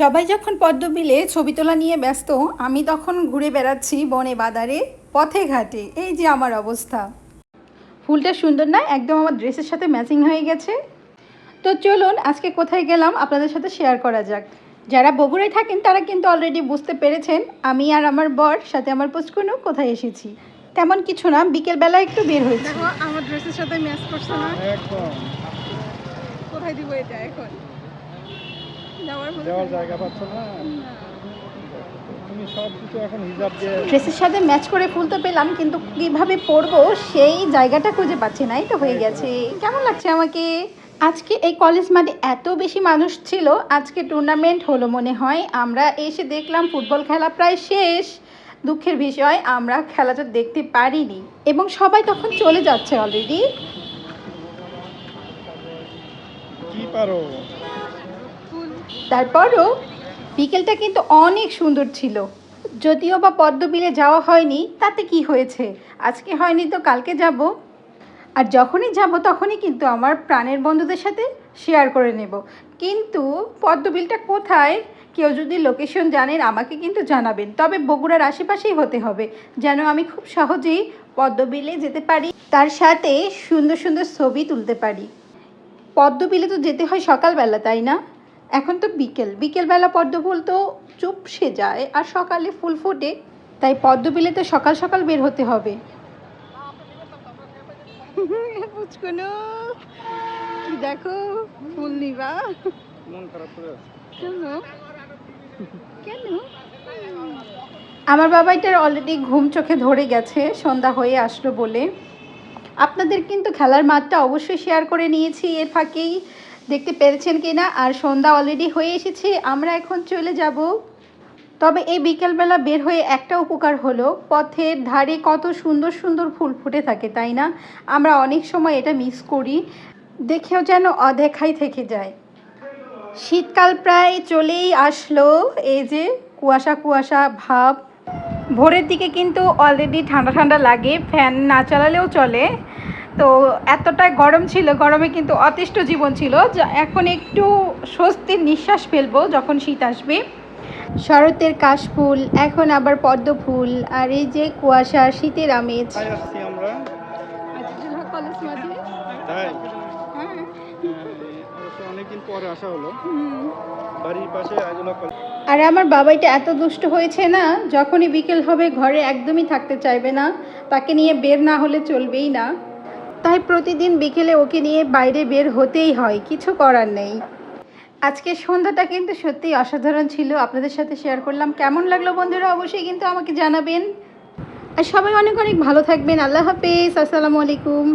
সবাই যখন পদ্ম বিলে ছবি তোলা নিয়ে ব্যস্ত আমি তখন ঘুরে বেড়াচ্ছি বনে বাদারে পথে ঘাটে। এই যে আমার অবস্থা। ফুলটা সুন্দর না? একদম আমার ড্রেসের সাথে ম্যাচিং হয়ে গেছে। তো চলুন আজকে কোথায় গেলাম আপনাদের সাথে শেয়ার করা যাক। যারা বগুড়ায় থাকেন তারা কিন্তু অলরেডি বুঝতে পেরেছেন আমি আর আমার বর সাথে আমার পুচকুনু কোথায় এসেছি। তেমন কিছু না বিকেলবেলা একটু বের হয়েছে। দেখো আমার ড্রেসের সাথে ম্যাচ করছে না। কোথায় দিব এটা এখন? দেওয়ার জায়গা পাচ্ছ না? তুমি সব কিছু এখন হিসাব দিয়ে ড্রেসের সাথে ম্যাচ করে ফুল তো পেলাম কিন্তু কীভাবে পরবো সেই জায়গাটা খুঁজে পাচ্ছি না এই তো হয়ে গেছে। কেমন লাগছে আমাকে? আজকে এই কলেজ মাঠে এত বেশি মানুষ ছিল আজকে টুর্নামেন্ট হলো মনে হয়। আমরা এসে দেখলাম ফুটবল খেলা প্রায় শেষ দুঃখের বিষয় আমরা খেলাটা দেখতে পারিনি। এবং সবাই তখন চলে যাচ্ছে অলরেডি কি পারো? তারপরও বিকেলটা কিন্তু অনেক সুন্দর ছিল। যদিও বা পদ্মবিলে যাওয়া হয়নি, তাতে কি হয়েছে? আজকে হয়নি তো, কালকে যাব। আর যখনই যাব, তখনই কিন্তু আমার প্রাণের বন্ধুদের সাথে শেয়ার করে নেব। কিন্তু পদ্মবিলটা কোথায়? কেউ যদি লোকেশন জানেন, আমাকে কিন্তু জানাবেন। তবে বগুড়ার আশেপাশেই হতে হবে, যেন আমি খুব সহজেই পদ্মবিলে যেতে পারি, তার সাথে সুন্দর সুন্দর ছবি তুলতে পারি। পদ্মবিলে তো যেতে হয় সকালবেলা, তাই না? এখন তো বিকেল। বিকেলবেলা পদ্ম ফুল তো চুপসে যায় আর সকালে ফুল ফোটে তাই পদ্মবিলে তো সকাল সকাল বের হতে হবে। পুচকুনো কি দেখো? ফুল নিবা। মন খারাপ করে কেন কেন? আমার বাবাইটার অলরেডি ঘুম চোখে ধরে গেছে সন্ধ্যা হয়ে আসলো বলে। আপনাদের কিন্তু খেলার মাঠটা অবশ্যই শেয়ার করে নিয়েছি এর ফাঁকেই দেখতে পেরেছেন কি না আর সন্ধ্যা অলরেডি হয়ে এসেছে, আমরা এখন চলে যাব। তবে এই বিকেলবেলা বের হয়ে একটা উপকার হলো, পথের ধারে কত সুন্দর সুন্দর ফুল ফুটে থাকে, তাই না? আমরা অনেক সময় এটা মিস করি, দেখেও যেন অদেখাই থেকে যায়। শীতকাল প্রায় চলেই আসলো, এই যে কুয়াশা কুয়াশা ভাব। ভোরের দিকে কিন্তু অলরেডি ঠান্ডা ঠান্ডা লাগে ফ্যান না চালালেও চলে। তো এতটাই গরম ছিল গরমে কিন্তু অতিষ্ঠ জীবন ছিল এখন একটু স্বস্তির নিঃশ্বাস ফেলব যখন শীত আসবে। শরতের কাশফুল এখন আবার পদ্ম ফুল আর এই যে কুয়াশা শীতের আমেজ। তাই? হ্যাঁ আর আমার বাবাইটা এত দুষ্ট হয়েছে না যখনই বিকেল হবে ঘরে একদমই থাকতে চাইবে না তাকে নিয়ে বের না হলে চলবেই না। তাই প্রতিদিন বিকেলে ওকে নিয়ে বাইরে বের হতেই হয়, কিছু করার নেই। আজকে সন্ধ্যাটা কিন্তু সত্যিই অসাধারণ ছিল, আপনাদের সাথে শেয়ার করলাম। কেমন লাগল বন্ধুরা? অবশ্যই কিন্তু আমাকে জানাবেন। আর সবাই অনেক অনেক ভালো থাকবেন। আল্লাহ হাফেজ। আসসালামু আলাইকুম।